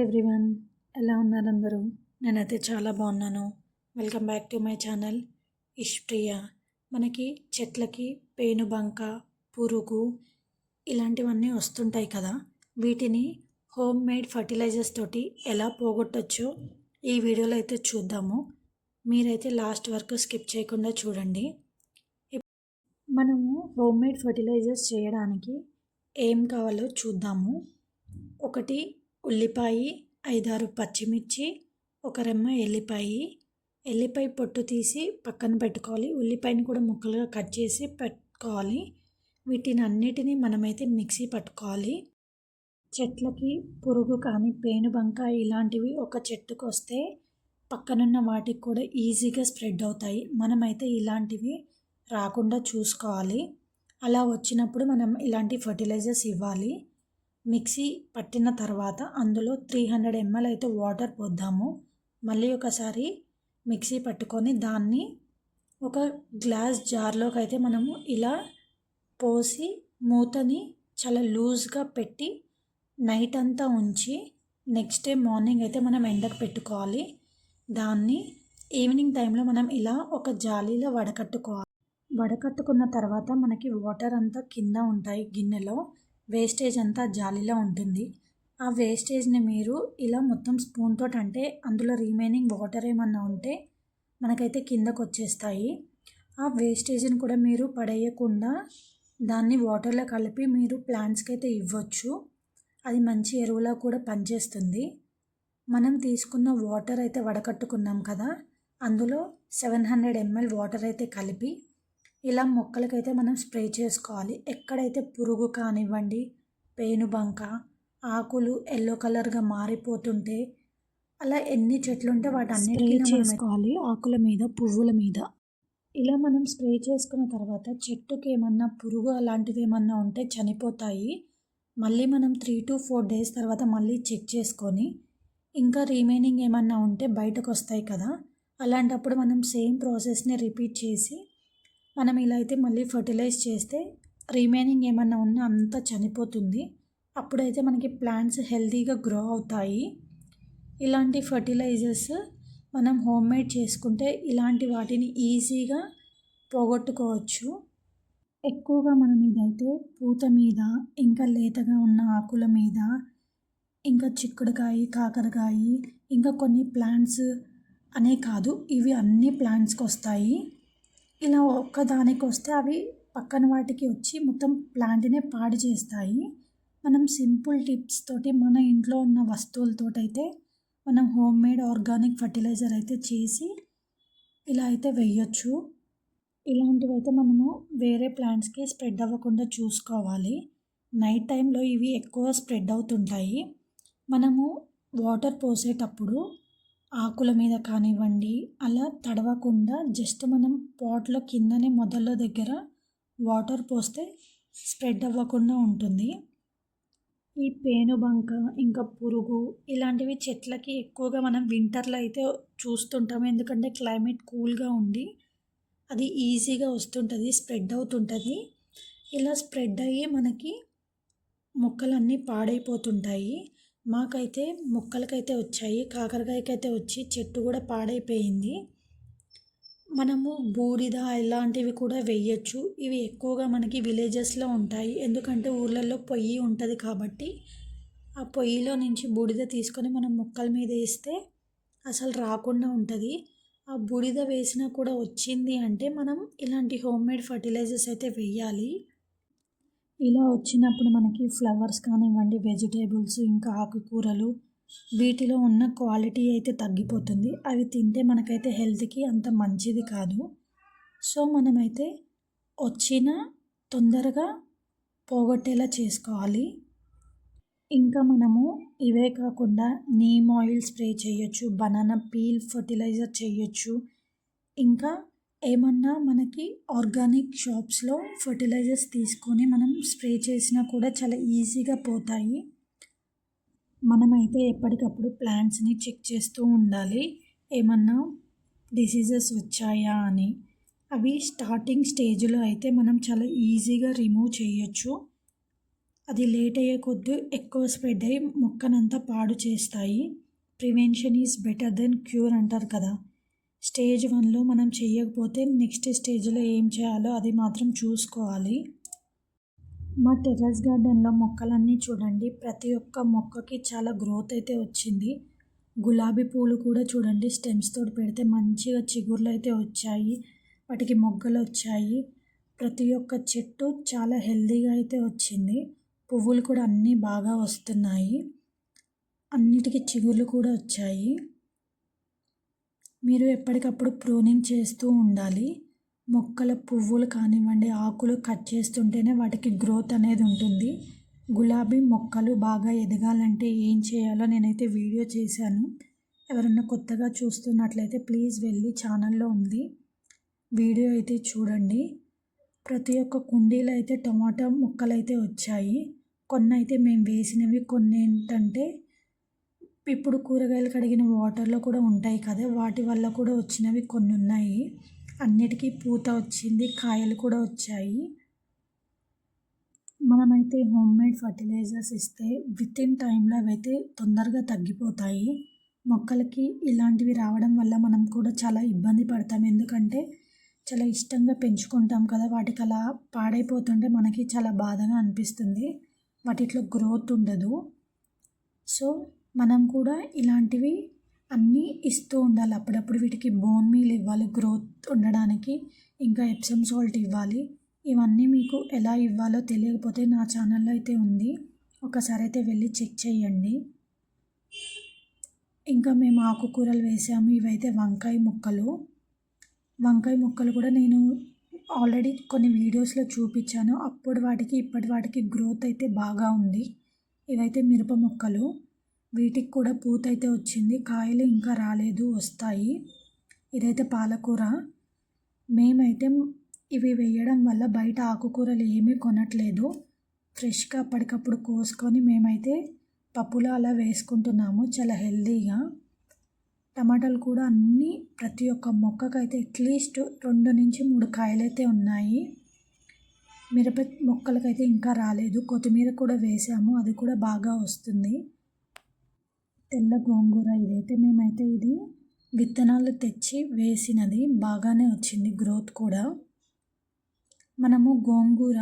Everyone ఎలా ఉన్నారు అందరూ? నేనైతే చాలా బాగున్నాను. Welcome back to my channel Ishpriya. మనకి చెట్లకి పేనుబంక పురుగు ఇలాంటివన్నీ వస్తుంటాయి కదా. వీటిని హోమ్ మేడ్ ఫర్టిలైజర్స్ తోటి ఎలా పోగొట్టచ్చో ఈ వీడియోలో అయితే చూద్దాము. మీరైతే లాస్ట్ వరకు స్కిప్ చేయకుండా చూడండి. మనము హోమ్ మేడ్ ఫర్టిలైజర్స్ చేయడానికి ఏం కావాలో చూద్దాము. ఒకటి ఉల్లిపాయ ఐదారు పచ్చిమిర్చి ఒక రెమ్మ ఎల్లిపాయ. ఎల్లిపాయ పొట్టు తీసి పక్కన పెట్టుకోవాలి. ఉల్లిపాయని కూడా ముక్కలుగా కట్ చేసి పెట్టుకోవాలి. వీటిని అన్నిటినీ మనమైతే మిక్సీ పట్టుకోవాలి. చెట్లకి పురుగు కానీ పేనుబంక ఇలాంటివి ఒక చెట్టుకు వస్తే పక్కనున్న వాటికి కూడా ఈజీగా స్ప్రెడ్ అవుతాయి. మనమైతే ఇలాంటివి రాకుండా చూసుకోవాలి. అలా వచ్చినప్పుడు మనం ఇలాంటి ఫర్టిలైజర్స్ ఇవ్వాలి. మిక్సీ పట్టిన తర్వాత అందులో త్రీ హండ్రెడ్ ఎంఎల్ అయితే వాటర్ పోద్దాము. మళ్ళీ ఒకసారి మిక్సీ పట్టుకొని దాన్ని ఒక గ్లాస్ జార్లోకి అయితే మనము ఇలా పోసి మూతని చాలా లూజ్గా పెట్టి నైట్ అంతా ఉంచి నెక్స్ట్ డే మార్నింగ్ అయితే మనం ఎండకు పెట్టుకోవాలి. దాన్ని ఈవినింగ్ టైంలో మనం ఇలా ఒక జాలీలో వడకట్టుకోవాలి. వడకట్టుకున్న తర్వాత మనకి వాటర్ అంతా కింద ఉంటాయి గిన్నెలో. వేస్టేజ్ అంతా జాలీలో ఉంటుంది. ఆ వేస్టేజ్ని మీరు ఇలా మొత్తం స్పూన్తో అంటే అందులో రిమైనింగ్ వాటర్ ఏమన్నా ఉంటే మనకైతే కిందకు వచ్చేస్తాయి. ఆ వేస్టేజ్ని కూడా మీరు పడేయకుండా దాన్ని వాటర్లో కలిపి మీరు ప్లాంట్స్కి అయితే ఇవ్వచ్చు. అది మంచి ఎరువులా కూడా పనిచేస్తుంది. మనం తీసుకున్న వాటర్ అయితే వడకట్టుకున్నాం కదా అందులో సెవెన్ హండ్రెడ్ ఎంఎల్ వాటర్ అయితే కలిపి ఇలా మొక్కలకైతే మనం స్ప్రే చేసుకోవాలి. ఎక్కడైతే పురుగు కానివ్వండి పేనుబంక ఆకులు ఎల్లో కలర్గా మారిపోతుంటే అలా ఎన్ని చెట్లు ఉంటే వాటన్నిటికీ చేసుకోవాలి ఆకుల మీద పువ్వుల మీద. ఇలా మనం స్ప్రే చేసుకున్న తర్వాత చెట్టుకి ఏమన్నా పురుగు అలాంటిది ఏమన్నా ఉంటే చనిపోతాయి. మళ్ళీ మనం త్రీ టు ఫోర్ డేస్ తర్వాత మళ్ళీ చెక్ చేసుకొని ఇంకా రిమైనింగ్ ఏమన్నా ఉంటే బయటకు వస్తాయి కదా. అలాంటప్పుడు మనం సేమ్ ప్రాసెస్ని రిపీట్ చేసి మనం ఇలా అయితే మళ్ళీ ఫర్టిలైజ్ చేస్తే రిమైనింగ్ ఏమన్నా ఉన్నా అంతా చనిపోతుంది. అప్పుడైతే మనకి ప్లాంట్స్ హెల్తీగా గ్రో అవుతాయి. ఇలాంటి ఫర్టిలైజర్స్ మనం హోమ్ మేడ్ చేసుకుంటే ఇలాంటి వాటిని ఈజీగా పోగొట్టుకోవచ్చు. ఎక్కువగా మనం ఇదైతే పూత మీద ఇంకా లేతగా ఉన్న ఆకుల మీద ఇంకా చిక్కుడుకాయ కాకరకాయ ఇంకా కొన్ని ప్లాంట్స్ అనే కాదు ఇవి అన్ని ప్లాంట్స్కి వస్తాయి ఇలా ఒక్కదానికి వస్తే అవి పక్కన వాటికి వచ్చి మొత్తం ప్లాంట్నే పాడు చేస్తాయి. మనం సింపుల్ టిప్స్ తోటి మన ఇంట్లో ఉన్న వస్తువులతోటైతే మనం హోమ్ మేడ్ ఆర్గానిక్ ఫర్టిలైజర్ అయితే చేసి ఇలా అయితే వేయొచ్చు. ఇలాంటివి అయితే మనము వేరే ప్లాంట్స్కి స్ప్రెడ్ అవ్వకుండా చూసుకోవాలి. నైట్ టైంలో ఇవి ఎక్కువ స్ప్రెడ్ అవుతుంటాయి. మనము వాటర్ పోసేటప్పుడు ఆకుల మీద కానివ్వండి అలా తడవకుండా జస్ట్ మనం పాట్లో కిందనే మొదల దగ్గర వాటర్ పోస్తే స్ప్రెడ్ అవ్వకుండా ఉంటుంది. ఈ పేనుబంక ఇంకా పురుగు ఇలాంటివి చెట్లకి ఎక్కువగా మనం వింటర్లో అయితే చూస్తుంటాము. ఎందుకంటే క్లైమేట్ కూల్గా ఉండి అది ఈజీగా వస్తుంటుంది స్ప్రెడ్ అవుతుంటుంది. ఇలా స్ప్రెడ్ అయ్యి మనకి మొక్కలన్నీ పాడైపోతుంటాయి. మాకైతే మొక్కలకైతే వచ్చాయి కాకరకాయకైతే వచ్చి చెట్టు కూడా పాడైపోయింది. మనము బూడిద ఇలాంటివి కూడా వేయచ్చు. ఇవి ఎక్కువగా మనకి విలేజెస్లో ఉంటాయి. ఎందుకంటే ఊర్లలో పొయ్యి ఉంటుంది కాబట్టి ఆ పొయ్యిలో నుంచి బూడిద తీసుకొని మనం మొక్కల మీద వేస్తే అసలు రాకుండా ఉంటుంది. ఆ బూడిద వేసినా కూడా వచ్చింది అంటే మనం ఇలాంటి హోమ్ మేడ్ ఫర్టిలైజర్స్ అయితే వేయాలి. ఇలా వచ్చినప్పుడు మనకి ఫ్లవర్స్ కానివ్వండి వెజిటేబుల్స్ ఇంకా ఆకుకూరలు వీటిలో ఉన్న క్వాలిటీ అయితే తగ్గిపోతుంది. అవి తింటే మనకైతే హెల్త్కి అంత మంచిది కాదు. సో మనమైతే వచ్చిన తొందరగా పోగొట్టేలా చేసుకోవాలి. ఇంకా మనము ఇవే కాకుండా నీమ్ ఆయిల్ స్ప్రే చేయొచ్చు బనానా పీల్ ఫర్టిలైజర్ చేయొచ్చు. ఇంకా ఏమన్నా మనకి ఆర్గానిక్ షాప్స్లో ఫర్టిలైజర్స్ తీసుకొని మనం స్ప్రే చేసినా కూడా చాలా ఈజీగా పోతాయి. మనమైతే ఎప్పటికప్పుడు ప్లాంట్స్ని చెక్ చేస్తూ ఉండాలి. ఏమన్నా డిసీజెస్ వచ్చాయా అని. అవి స్టార్టింగ్ స్టేజ్లో అయితే మనం చాలా ఈజీగా రిమూవ్ చేయొచ్చు. అది లేట్ అయ్యే కొద్దీ ఎక్కువ స్ప్రెడ్ అయ్యి మొక్కనంతా పాడు చేస్తాయి. Prevention is better than cure అంటారు కదా. స్టేజ్ వన్లో మనం చేయకపోతే నెక్స్ట్ స్టేజ్లో ఏం చేయాలో అది మాత్రం చూసుకోవాలి. మా టెర్రస్ గార్డెన్లో మొక్కలన్నీ చూడండి. ప్రతి ఒక్క మొక్కకి చాలా గ్రోత్ అయితే వచ్చింది. గులాబీ పూలు కూడా చూడండి. స్టెమ్స్ తోటి పెడితే మంచిగా చిగుర్లు అయితే వచ్చాయి. వాటికి మొగ్గలు వచ్చాయి. ప్రతి ఒక్క చెట్టు చాలా హెల్దీగా అయితే వచ్చింది. పువ్వులు కూడా అన్నీ బాగా వస్తున్నాయి. అన్నిటికీ చిగుర్లు కూడా వచ్చాయి. మీరు ఎప్పటికప్పుడు ప్రూనింగ్ చేస్తూ ఉండాలి. మొక్కల పువ్వులు కానివ్వండి ఆకులు కట్ చేస్తుంటేనే వాటికి గ్రోత్ అనేది ఉంటుంది. గులాబీ మొక్కలు బాగా ఎదగాలంటే ఏం చేయాలో నేనైతే వీడియో చేశాను. ఎవరన్నా కొత్తగా చూస్తున్నట్లయితే ప్లీజ్ వెళ్ళి ఛానల్లో ఉంది. వీడియో అయితే చూడండి. ప్రతి ఒక్క కుండీలో అయితే టమాటా మొక్కలు అయితే వచ్చాయి. కొన్ని అయితే మేము వేసినవి కొన్ని ఏంటంటే ఇప్పుడు కూరగాయలు కడిగిన వాటర్లో కూడా ఉంటాయి కదా. వాటి వల్ల కూడా వచ్చినవి కొన్ని ఉన్నాయి. అన్నిటికీ పూత వచ్చింది కాయలు కూడా వచ్చాయి. మనమైతే హోమ్ మేడ్ ఫర్టిలైజర్స్ ఇస్తే విత్ ఇన్ టైంలో అవైతే తొందరగా తగ్గిపోతాయి. మొక్కలకి ఇలాంటివి రావడం వల్ల మనం కూడా చాలా ఇబ్బంది పడతాం. ఎందుకంటే చాలా ఇష్టంగా పెంచుకుంటాం కదా. వాటికి అలా పాడైపోతుంటే మనకి చాలా బాధగా అనిపిస్తుంది. వాటిలో గ్రోత్ ఉండదు. సో మనం కూడా ఇలాంటివి అన్నీ ఇస్తూ ఉండాలి. అప్పుడప్పుడు వీటికి బోన్ మీల్ ఇవ్వాలి గ్రోత్ ఉండడానికి ఇంకా ఎప్సమ్ సాల్ట్ ఇవ్వాలి. ఇవన్నీ మీకు ఎలా ఇవ్వాలో తెలియకపోతే నా ఛానల్లో అయితే ఉంది. ఒకసారి అయితే వెళ్ళి చెక్ చేయండి. ఇంకా మేము ఆకుకూరలు వేసాము. ఇవైతే వంకాయ ముక్కలు. వంకాయ ముక్కలు కూడా నేను ఆల్రెడీ కొన్ని వీడియోస్లో చూపించాను. అప్పుడు వాటికి ఇప్పటి వాటికి గ్రోత్ అయితే బాగా ఉంది. ఇవైతే మిరప మొక్కలు. వీటికి కూడా పూత అయితే వచ్చింది. కాయలు ఇంకా రాలేదు వస్తాయి. ఇదైతే పాలకూర. మేమైతే ఇవి వేయడం వల్ల బయట ఆకుకూరలు ఏమీ కొనట్లేదు. ఫ్రెష్గా అప్పటికప్పుడు కోసుకొని మేమైతే పప్పులో అలా వేసుకుంటున్నాము. చాలా హెల్తీగా టమాటాలు కూడా అన్నీ ప్రతి ఒక్క మొక్కకైతే అట్లీస్ట్ రెండు నుంచి మూడు కాయలైతే ఉన్నాయి. మిరప మొక్కలకైతే ఇంకా రాలేదు. కొత్తిమీర కూడా వేసాము. అది కూడా బాగా వస్తుంది. తెల్ల గోంగూర ఇదైతే మేమైతే ఇది విత్తనాలు తెచ్చి వేసినది బాగానే వచ్చింది గ్రోత్ కూడా. మనము గోంగూర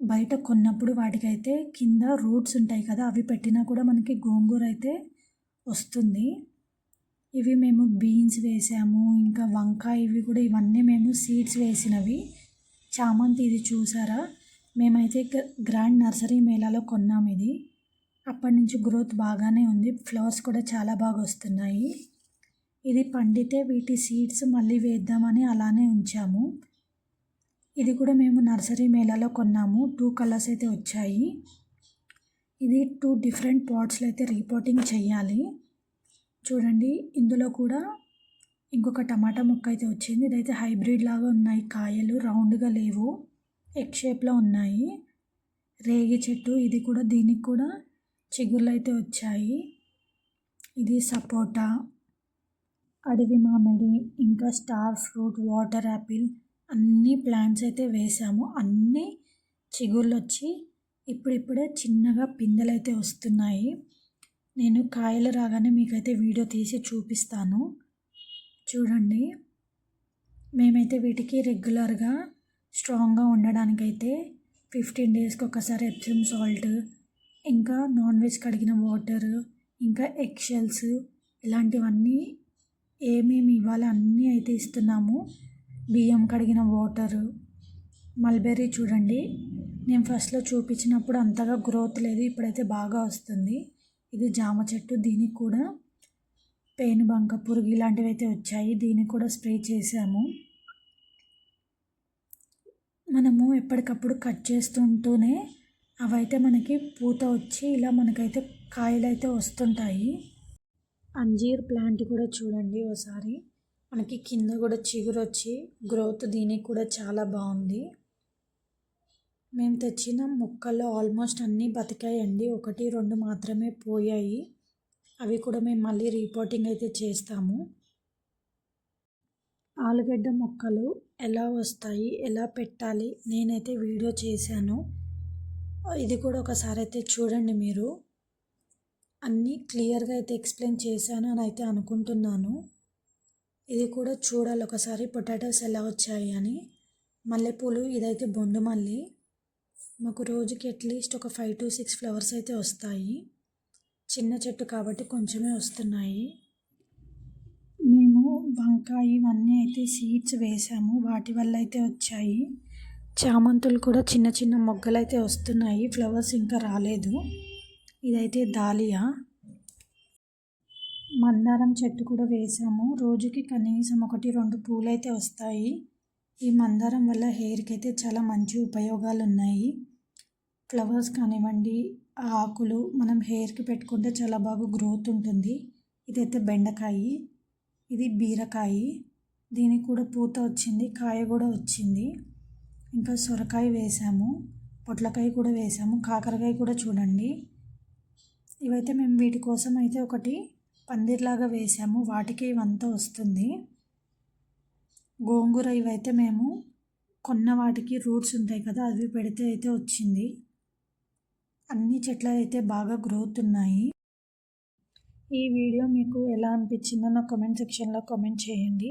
బయట కొన్నప్పుడు వాటికైతే కింద రూట్స్ ఉంటాయి కదా అవి పెట్టినా కూడా మనకి గోంగూర అయితే వస్తుంది. ఇవి మేము బీన్స్ వేసాము ఇంకా వంకాయ ఇవి కూడా ఇవన్నీ మేము సీడ్స్ వేసినవి. చామంతి ఇది చూసారా? మేమైతే గ్రాండ్ నర్సరీ మేళాలో కొన్నాం ఇది. అప్పటి నుంచి గ్రోత్ బాగానే ఉంది. ఫ్లవర్స్ కూడా చాలా బాగా వస్తున్నాయి. ఇది పండితే వీటి సీడ్స్ మళ్ళీ వేద్దామని అలానే ఉంచాము. ఇది కూడా మేము నర్సరీ మేళాలో కొన్నాము. టూ కలర్స్ అయితే వచ్చాయి. ఇది టూ డిఫరెంట్ పాట్స్లో అయితే రీపోటింగ్ చేయాలి. చూడండి ఇందులో కూడా ఇంకొక టమాటా మొక్క అయితే వచ్చింది. ఇదైతే హైబ్రిడ్ లాగా ఉన్నాయి. కాయలు రౌండ్గా లేవు. ఎగ్ షేప్లో ఉన్నాయి. రేగి చెట్టు ఇది కూడా దీనికి కూడా చిగుళ్ళు అయితే వచ్చాయి. ఇది సపోటా అడవి మామిడి ఇంకా స్టార్ ఫ్రూట్ వాటర్ యాపిల్ అన్ని ప్లాంట్స్ అయితే వేసాము. అన్నీ చిగుళ్ళు వచ్చి ఇప్పుడిప్పుడే చిన్నగా పిందెలు అయితే వస్తున్నాయి. నేను కాయలు రాగానే మీకైతే వీడియో తీసి చూపిస్తాను. చూడండి. మేమైతే వీటికి రెగ్యులర్గా స్ట్రాంగ్గా ఉండడానికైతే ఫిఫ్టీన్ డేస్కి ఒకసారి ఎప్సమ్ సాల్ట్ ఇంకా నాన్ వెజ్ కడిగిన వాటర్ ఇంకా ఎగ్ షెల్స్ ఇలాంటివన్నీ ఏమేమి ఇవ్వాలి అన్నీ అయితే ఇస్తున్నాము. బియ్యం కడిగిన వాటరు మల్బెర్రీ చూడండి. నేను ఫస్ట్లో చూపించినప్పుడు అంతగా గ్రోత్ లేదు ఇప్పుడైతే బాగా వస్తుంది. ఇది జామ చెట్టు దీనికి కూడా పేనుబంక పురుగు ఇలాంటివి అయితే వచ్చాయి దీనికి కూడా స్ప్రే చేసాము మనము ఎప్పటికప్పుడు కట్ చేస్తుంటూనే అవైతే మనకి పూత వచ్చి ఇలా మనకైతే కాయలు అయితే వస్తుంటాయి. అంజీర్ ప్లాంట్ కూడా చూడండి ఒకసారి మనకి కింద కూడా చిగురు వచ్చి గ్రోత్ దీనికి కూడా చాలా బాగుంది. మేము తెచ్చిన మొక్కల్లో ఆల్మోస్ట్ అన్నీ బతికాయండి. ఒకటి రెండు మాత్రమే పోయాయి. అవి కూడా మేము మళ్ళీ రిపోర్టింగ్ అయితే చేస్తాము. ఆలుగడ్డ మొక్కలు ఎలా వస్తాయి ఎలా పెట్టాలి నేనైతే వీడియో చేశాను. ఇది కూడా ఒకసారి అయితే చూడండి మీరు. అన్నీ క్లియర్గా అయితే ఎక్స్ప్లెయిన్ చేశాను అని అయితే అనుకుంటున్నాను. ఇది కూడా చూడాలి ఒకసారి పొటాటోస్ ఎలా వచ్చాయి అని. మల్లెపూలు ఇదైతే బొండు మల్లి. మాకు రోజుకి అట్లీస్ట్ ఒక ఫైవ్ టు సిక్స్ ఫ్లవర్స్ అయితే వస్తాయి. చిన్న చెట్టు కాబట్టి కొంచెమే వస్తున్నాయి. మేము వంకాయ ఇవన్నీ అయితే సీడ్స్ వేసాము. వాటి వల్ల అయితే వచ్చాయి. చామంతులు కూడా చిన్న చిన్న మొగ్గలు అయితే వస్తున్నాయి. ఫ్లవర్స్ ఇంకా రాలేదు. ఇదైతే దాలియా. మందారం చెట్టు కూడా వేసాము. రోజుకి కనీసం ఒకటి రెండు పూలు అయితే వస్తాయి. ఈ మందారం వల్ల హెయిర్కి అయితే చాలా మంచి ఉపయోగాలు ఉన్నాయి ఫ్లవర్స్ కానివ్వండి ఆకులు మనం హెయిర్కి పెట్టుకుంటే చాలా బాగా గ్రోత్ ఉంటుంది. ఇదైతే బెండకాయ. ఇది బీరకాయ. దీనికి కూడా పూత వచ్చింది కాయ కూడా వచ్చింది. ఇంకా సొరకాయ వేసాము పొట్లకాయ కూడా వేసాము కాకరకాయ కూడా చూడండి. ఇవైతే మేము వీటి కోసం అయితే ఒకటి పందిర్లాగా వేసాము వాటికి ఇవంతా వస్తుంది. గోంగూర ఇవైతే మేము కొన్న వాటికి రూట్స్ ఉంటాయి కదా అవి పెడితే అయితే వచ్చింది. అన్ని చెట్లు అయితే బాగా గ్రోత్ ఉన్నాయి. ఈ వీడియో మీకు ఎలా అనిపించిందో నా కామెంట్ సెక్షన్లో కామెంట్ చేయండి.